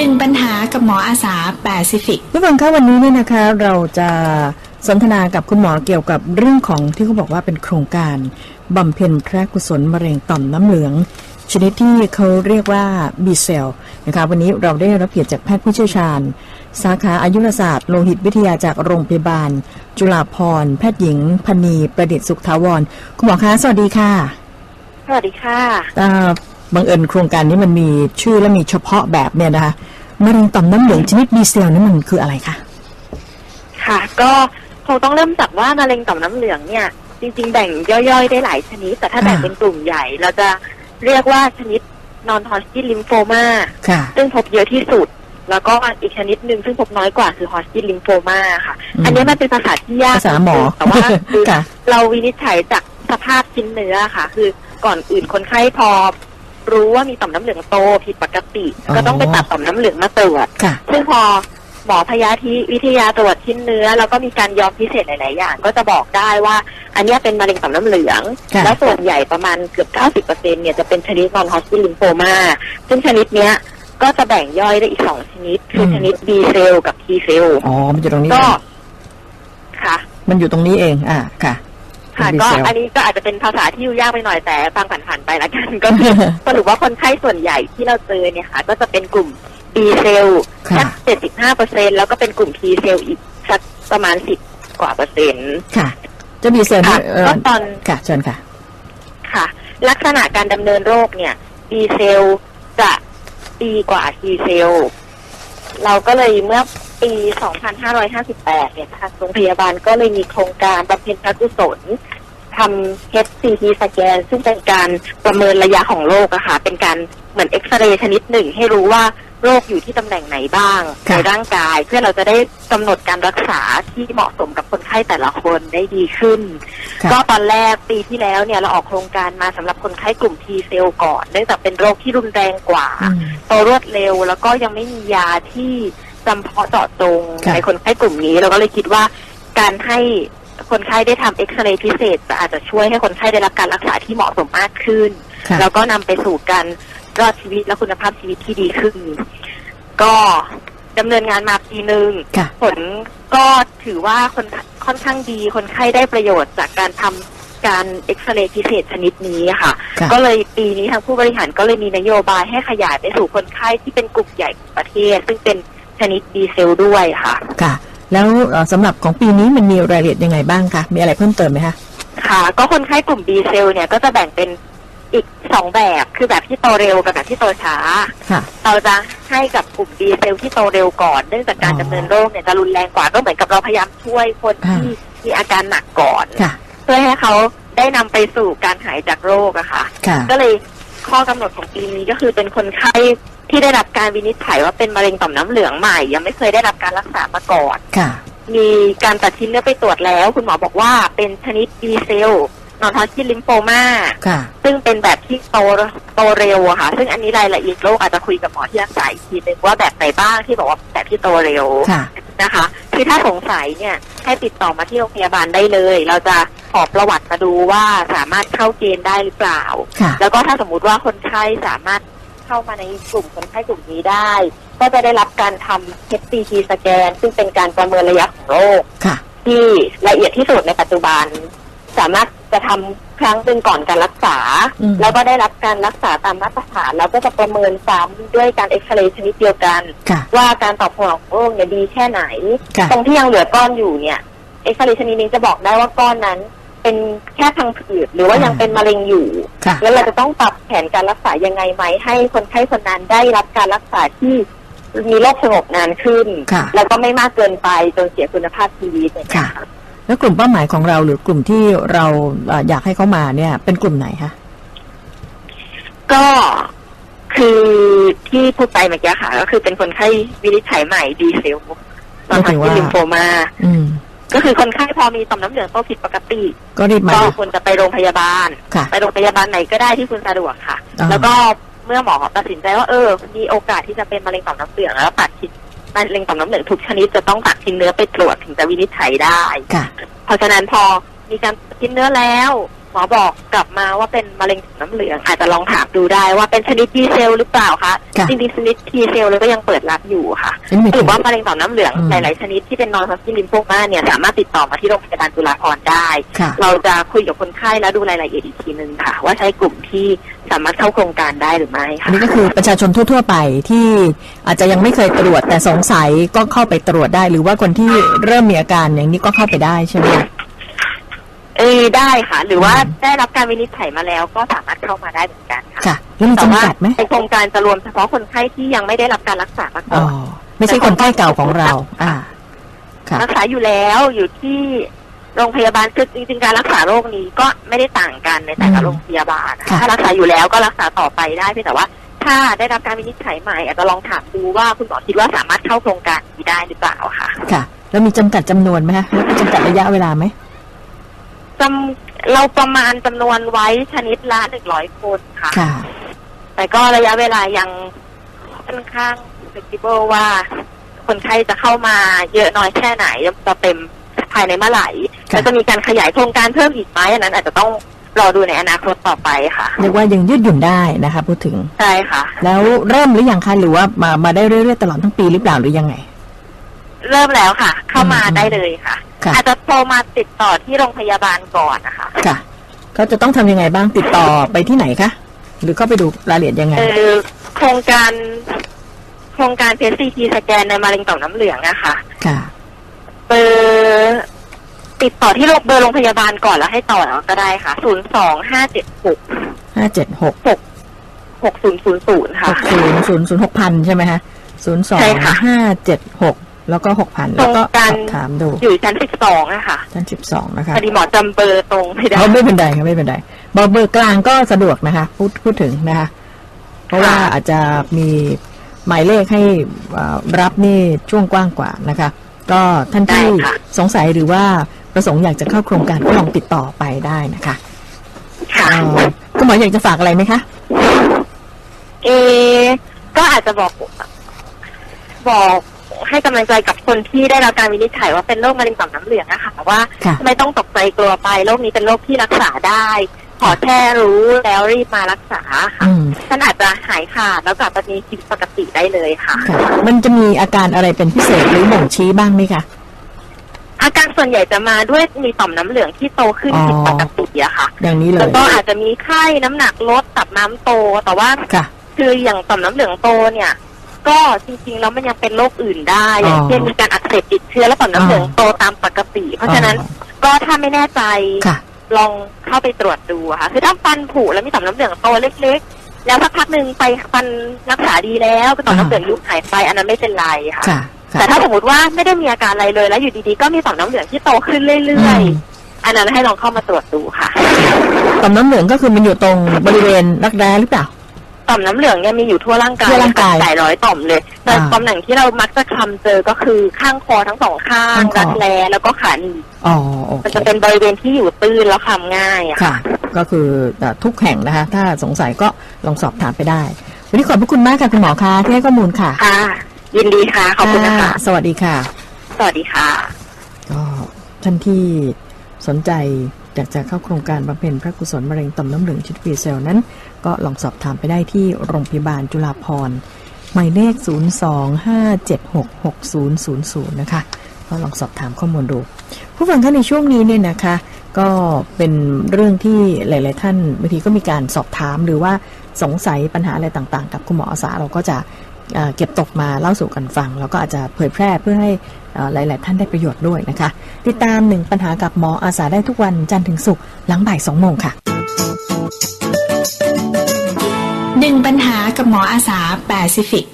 หนึ่งปัญหากับหมออาสาแปซิฟิกผู้ฟังคะวันนี้เนี่ยนะคะเราจะสนทนากับคุณหมอเกี่ยวกับเรื่องของที่เขาบอกว่าเป็นโครงการบำเพ็ญพระกุศลมะเร็งต่อมน้ำเหลือง ชนิดที่เขาเรียกว่าบีเซลนะคะวันนี้เราได้รับเกียรติจากแพทย์ผู้เชี่ยวชาญ สาขาอายุรศาสตร์โลหิตวิทยาจากโรงพยาบาล จุฬาภรณ์แพทย์หญิงพนีประดิษฐ์สุขทาวร คุณหมอคะสวัสดีค่ะสวัสดีค่ะอ่าบังเอิญโครงการนี้มันมีชื่อและมีเฉพาะแบบเนี่ยนะคะ มะเร็งต่อมน้ำเหลืองชนิดบีเซลนี่มันคืออะไรคะค่ะ ก็คงต้องเริ่มจากว่ามะเร็งต่อมน้ำเหลืองเนี่ย จริง ๆ แบ่งย่อยๆ ได้หลายชนิด แต่ถ้าแบ่งเป็นกลุ่มใหญ่ เราจะเรียกว่าชนิดนอนฮอสกินลิมโฟมาค่ะซึ่งพบเยอะที่สุด แล้วก็อีกชนิดหนึ่งซึ่งพบน้อยกว่าคือฮอสกินลิมโฟมาค่ะอืมอันนี้มันเป็นภาษาที่ยากภาษาหมอแต่ว่าคือค่ะเราวินิจฉัยจากสภาพชิ้นเนื้อค่ะ คือก่อนอื่นคนไข้พอ รู้ว่ามีต่อมน้ำเหลืองโตผิดปกติอ๋อก็ต้องไปตัดต่อมน้ำเหลืองมาตรวจค่ะซึ่งพอหมอพยาธิวิทยาตรวจชิ้นเนื้อ แล้วก็มีการยอมพิเศษหลาย ๆ อย่าง ก็จะบอกได้ว่า อันเนี้ยเป็นมะเร็งต่อมน้ำเหลืองค่ะและส่วนใหญ่ประมาณเกือบ 90%เนี่ยจะเป็นชนิดนอนฮอสปิลินโฟมาซึ่งชนิดเนี้ยก็จะแบ่งย่อยได้อีกสองชนิด คือชนิด B เซลกับ T เซลอ๋อ มันอยู่ตรงนี้ก็เองค่ะ มันอยู่ตรงนี้เอง อ่าค่ะ ค่ะเป็นก็ B cell อันนี้ก็อาจจะเป็นภาษาที่ยุ่งยากไปหน่อยแต่ฟังผ่านๆไปละกัน ก็คือสรุปว่าคนไข้ส่วนใหญ่ที่เราเจอเนี่ยค่ะ ก็จะเป็นกลุ่ม B เซลค่ะแค่เจ็ดสิบห้าเปอร์เซ็นแล้วก็เป็นกลุ่ม T เซลอีกสักประมาณสิบกว่าเปอร์เซ็นต์ค่ะ จะมีเซลล์ค่ะเอ่อก็ตอนค่ะเชิญค่ะ ค่ะ ลักษณะการดำเนินโรคเนี่ย B เซลจะดีกว่า T เซลเราก็เลยเมื่อ ปี 2558 เนี่ยทางโรงพยาบาลก็เลยมีโครงการบำเพ็ญพระกุศลทำ HCT สแกน ซึ่งเป็นการประเมินระยะของโรคอะค่ะ เป็นการเหมือนเอ็กซเรย์ชนิดหนึ่ง ให้รู้ว่าโรคอยู่ที่ตำแหน่งไหนบ้างค่ะในร่างกาย เพื่อเราจะได้กำหนดการรักษาที่เหมาะสมกับคนไข้แต่ละคนได้ดีขึ้นค่ะก็ตอนแรกปีที่แล้วเนี่ยเราออกโครงการมาสำหรับคนไข้กลุ่ม T เซลก่อนเนื่องจากเป็นโรคที่รุนแรงกว่าอืมโตรวดเร็วแล้วก็ยังไม่มียาที่จำเพาะเจาะจงค่ะในคนไข้กลุ่มนี้ เราก็เลยคิดว่าการให้คนไข้ได้ทำเอ็กซเรย์พิเศษจะอาจจะช่วยให้คนไข้ได้รับการรักษาที่เหมาะสมมากขึ้นค่ะแล้วก็นำไปสู่การรอดชีวิตและคุณภาพชีวิตที่ดีขึ้น ก็ดำเนินงานมาปีหนึ่งค่ะผลก็ถือว่าคนค่อนข้างดี คนไข้ได้ประโยชน์จากการทำการเอ็กซเรย์พิเศษชนิดนี้ค่ะค่ะ ก็เลยปีนี้ทางผู้บริหารก็เลยมีนโยบายให้ขยายไปสู่คนไข้ที่เป็นกลุ่มใหญ่ของประเทศ ซึ่งเป็น ชนิดดีเซลด้วยค่ะ ค่ะ แล้วเอ่อสำหรับของปีนี้มันมีรายละเอียดยังไงบ้างคะมีอะไรเพิ่มเติมไหมคะค่ะ ก็คนไข้กลุ่มดีเซลเนี่ยก็จะแบ่งเป็นอีกสองแบบคือแบบที่โตเร็วกับแบบที่โตช้าค่ะเราจะให้กับกลุ่มดีเซลที่โตเร็วก่อนเนื่องจากการอ๋อดำเนินโรคเนี่ยจะรุนแรงกว่าก็เหมือนกับเราพยายามช่วยคนอ่าที่มีอาการหนักก่อนค่ะเพื่อให้เขาได้นำไปสู่การหายจากโรคอะค่ะค่ะก็เลยข้อกำหนดของปีนี้ก็คือเป็นคนไข้ ที่ได้รับการวินิจฉัยว่าเป็นมะเร็งต่อมน้ำเหลืองใหม่ ยังไม่เคยได้รับการรักษามาก่อนค่ะ มีการตัดชิ้นเนื้อไปตรวจแล้ว คุณหมอบอกว่าเป็นชนิด B เซลนอนทอสกินลิมโฟมาค่ะซึ่งเป็นแบบที่โตโตเร็วอะค่ะ ซึ่งอันนี้รายละเอียดโรคอาจจะคุยกับหมอที่รักษาอีกทีนึงว่าแบบไหนบ้างที่บอกว่าแบบที่โตเร็วค่ะนะคะ คือถ้าสงสัยเนี่ยให้ติดต่อมาที่โรงพยาบาลได้เลย เราจะขอประวัติมาดูว่าสามารถเข้าเกณฑ์ได้หรือเปล่าค่ะแล้วก็ถ้าสมมุติว่าคนไข้สามารถ เข้ามาในกลุ่มคนไข้กลุ่มนี้ได้ ก็จะได้รับการทำ HCT สแกน ซึ่งเป็นการประเมินระยะของโรคค่ะที่ละเอียดที่สุดในปัจจุบัน สามารถจะทำครั้งหนึ่งก่อนการรักษาอืมแล้วก็ได้รับการรักษาตามมาตรฐานแล้วก็จะประเมินซ้ำด้วยการเอ็กซเรย์ชนิดเดียวกันค่ะว่าการตอบสนองของโรคเนี่ยดีแค่ไหนค่ะตรงที่ยังเหลือก้อนอยู่เนี่ยเอ็กซเรย์ชนิดนี้จะบอกได้ว่าก้อนนั้นเป็นแค่พังผืดหรือว่ายังเป็นมะเร็งอยู่ค่ะแล้วเราจะต้องปรับ แผนการรักษายังไงไหมให้คนไข้คนนั้นได้รับการรักษาที่มีโรคสงบนานขึ้นค่ะแล้วก็ไม่มากเกินไปจนเสียคุณภาพชีวิตอย่างเงี้ยค่ะ แล้วกลุ่มเป้าหมายของเราหรือกลุ่มที่เราเอ่ออยากให้เขามาเนี่ย เป็นกลุ่มไหนคะก็คือที่พูดไปเมื่อกี้ค่ะ ก็คือเป็นคนไข้วินิจฉัยใหม่ดีเซลตอนก็ถืทำอว่าที่ลิมโฟมาอืม ก็คือคนไข้พอมีต่อมน้ำเหลืองโตผิดปกติก็รีบมาก็ควรจะไปโรงพยาบาล ค่ะ ไปโรงพยาบาลไหนก็ได้ที่คุณสะดวกค่ะ อ่า แล้วก็เมื่อหมอตัดสินใจว่าเออ มีโอกาสที่จะเป็นมะเร็งต่อมน้ำเหลืองแล้วตัดชิ้นมะเร็งต่อมน้ำเหลืองทุกชนิดจะต้องตัดชิ้นเนื้อไปตรวจถึงจะวินิจฉัยได้ ค่ะ เพราะฉะนั้นพอมีการตัดชิ้นเนื้อแล้ว หมอบอกกลับมาว่าเป็นมะเร็งถุงน้ำเหลือง อาจจะลองถามดูได้ว่าเป็นชนิด T เซลหรือเปล่าคะค่ะจริงๆชนิด T เซลเลยก็ยังเปิดรับอยู่ค่ะอันนี้หมายหถึรืงอว่ามะเร็งต่อมน้ำเหลืองอืม หลายๆชนิดที่เป็นนอนฮอสกินลิมโฟมาเนี่ยสามารถติดต่อมาที่โรงพยาบาลจุฬาภรณ์ได้ ค่ะ เราจะคุยกับคนไข้แล้วดูรายละเอียดอีกทีนึงค่ะ ว่าใช้กลุ่มที่สามารถเข้าโครงการได้หรือไม่อัค่ะนนี้ก็คือประชาชนทั่ว ๆ ไปที่อาจจะยังไม่เคยตรวจแต่สงสัยก็เข้าไปตรวจได้ หรือว่าคนที่เริ่มมีอาการอย่างนี้ก็เข้าไปได้ใช่ไหม เออได้ค่ะ หรือว่าได้รับการวินิจฉัยมาแล้วก็สามารถเข้ามาได้เหมือนกันค่ะค่ะแล้วมีแต่ว่าจำกัดไหมในโครงการจะรวมเฉพาะคนไข้ที่ยังไม่ได้รับการรักษามาอ๋ก่ออนไม่ใช่คนไข้เก่าของเรา อ่า ค่ะ รักษาอยู่แล้วอยู่ที่โรงพยาบาลคือจริงๆการรักษาโรคนี้ก็ไม่ได้ต่างกันในแต่ละอืมโรงพยาบาลค่ะ ถ้ารักษาอยู่แล้วก็รักษาต่อไปได้เพียงแต่ว่า ถ้าได้รับการวินิจฉัยใหม่อาจจะลองถามดูว่าคุณหมอคิดว่าสามารถเข้าโครงการนี้ได้หรือเปล่าค่ะ ค่ะ แล้วมีจำกัดจำนวนไหมคะแล้วมีจำกัดระยะเวลาไหม จำเราประมาณจำนวนไว้ชนิดละหนึ่งร้อยคนค่ะ ค่ะ แต่ก็ระยะเวลายังค่อนข้าง flexible ว่า คนไข้จะเข้ามาเยอะน้อยแค่ไหนจะเต็มภายในเมื่อไหร่ค่ะ แล้วจะมีการขยายโครงการเพิ่มอีกไหมอันนั้น อาจจะต้องรอดูในอนาคตต่อไปค่ะ เรียกว่ายังยืดหยุ่นได้นะคะพูดถึง ใช่ค่ะ แล้วเริ่มหรือยังคะหรือว่ามามาได้เรื่อยๆตลอดทั้งปีหรือเปล่าหรือยังไง เริ่มแล้วค่ะ เข้ามาอืม ได้เลยค่ะ ค่ะ อาจจะโทรมาติดต่อที่โรงพยาบาลก่อนนะคะ ค่ะเขาจะต้องทำยังไงบ้างติดต่อไปที่ไหนคะ หรือเข้าไปดูรายละเอียดยังไง เออโครงการโครงการ PCT สแกนในมะเร็งต่อมน้ำเหลืองอะค่ะค่ะ เบอร์ติดต่อที่โรงเบอร์โรงพยาบาลก่อนแล้วให้ต่อแล้วก็ได้ค่ะ ศูนย์สองห้าเจ็ดหกห้าเจ็ดหกหกศูนย์ศูนย์ศูนย์หค่ะกศูนย์ศูนย์ศูนย์หกพันใช่ไหมคะศูนย์สองใช่ค่ะ ห้าเจ็ดหก แล้วก็หกพันแล้วก็โครงการสอบถามดูอยู่ชั้นสิบสองอะค่ะชั้นสิบสองนะคะพอดีหมอจำเบอร์ตรงไม่ได้เขาไม่เป็นไรค่ะไม่เป็นไรเบอร์เบอร์กลางก็สะดวกนะคะ พูดพูดถึงนะคะ เพราะว่าค่ะอาจจะมีหมายเลขให้อ่ารับนี่ช่วงกว้างกว่านะคะ ก็ท่านที่สงสัยหรือว่าประสงค์อยากจะเข้าโครงการก็ลองติดต่อไปได้นะคะค่ะเอ่อคุณหมออยากจะฝากอะไรไหมคะ เอ ก็อาจจะบอก บอก ให้กำลังใจกับคนที่ได้รับการวินิจฉัยว่าเป็นโรคมะเร็งต่อมน้ำเหลืองนะคะว่าค่ะไม่ต้องตกใจกลัวไปโรคนี้เป็นโรคที่รักษาได้ ขอแค่รู้แล้วรีบมารักษาค่ะอืมท่านอาจจะหายขาดแล้วกลับมามีชีวิตปกติได้เลยค่ะค่ะ มันจะมีอาการอะไรเป็นพิเศษหรือบ่งชี้บ้างไหมคะอาการส่วนใหญ่จะมาด้วยมีต่อมน้ำเหลืองที่โตขึ้นอ๋อผิดปกติอะค่ะ อย่างนี้เลแล้วยก็อาจจะมีไข้น้ำหนักลดตับน้ำโตแต่ว่าค่ะคืออย่างต่อมน้ำเหลืองโตเนี่ย ก็จริงๆแล้วมันยังเป็นโรคอื่นได้อ๋อออย่างเช่นมีการอักเสบติดเชื้อและต่อมน้ำเหลืองอ๋อโตตามปกติ เพราะฉะนั้นอ๋อก็ถ้าไม่แน่ใจค่ะลองเข้าไปตรวจดูอะค่ะ คือถ้าฟันผุแล้วมีต่อมน้ำเหลืองโตเล็กๆ แล้วสักพักหนึ่งไปฟันรักษาดีแล้วต่อมน้ำเหลืองยุบหายไป อันนั้นไม่เป็นไรค่ะค่ะค่ะแต่ถ้าสมมติว่าไม่ได้มีอาการอะไรเลยแล้วอยู่ดีๆก็มีต่อมน้ำเหลืองที่โตขึ้นเรื่อยอืมๆอันนั้นให้ลองเข้ามาตรวจดูค่ะ ต่อมน้ำเหลืองก็คือมันอยู่ตรงบริเวณรักแร้หรือเปล่า ต่อมน้ำเหลืองเนี่ยมีอยู่ทั่วร่างกายทั่วร่างกาย หลายร้อยต่อมเลยแต่อ่าตำแหน่งที่เรามักจะคลำเจอก็คือข้างคอทั้งสองข้างข้างคอ รักแร้แล้วก็ขาหนีบอ๋อโอมันเคจะเป็นบริเวณที่อยู่ตื้นแล้วคลำง่ายอะค่ะ ก็คือเอ่อทุกแห่งนะคะ ถ้าสงสัยก็ลองสอบถามไปได้ วันนี้ขอบพระคุณมากค่ะคุณหมอคะที่ให้ข้อมูลค่ะค่ะ ยินดีค่ะขอบคุณนะคะ สวัสดีค่ะ สวัสดีค่ะ ก็ท่านที่สนใจอยากจะเข้าโครงการบำเพ็ญพระกุศลมะเร็งต่อมน้ำเหลืองชิดปีเซลนั้น ก็ลองสอบถามไปได้ที่โรงพยาบาลจุฬาภรณ์หมายเลข 025766000 นะคะ ก็ลองสอบถามข้อมูลดู ผู้ฟังท่านในช่วงนี้เนี่ยนะคะ ก็เป็นเรื่องที่หลาย ๆ ท่านบางทีก็มีการสอบถามหรือว่าสงสัยปัญหาอะไรต่าง ๆ กับคุณหมออาสาเราก็จะเก็บตกมาเล่าสู่กันฟัง แล้วก็อาจจะเผยแพร่เพื่อให้หลาย ๆ ท่านได้ประโยชน์ด้วยนะคะ ติดตามหนึ่งปัญหากับหมออาสาได้ทุกวันจันทร์ถึงศุกร์หลังบ่ายสองโมงค่ะ หนึ่งปัญหากับหมออาสาแปซิฟิก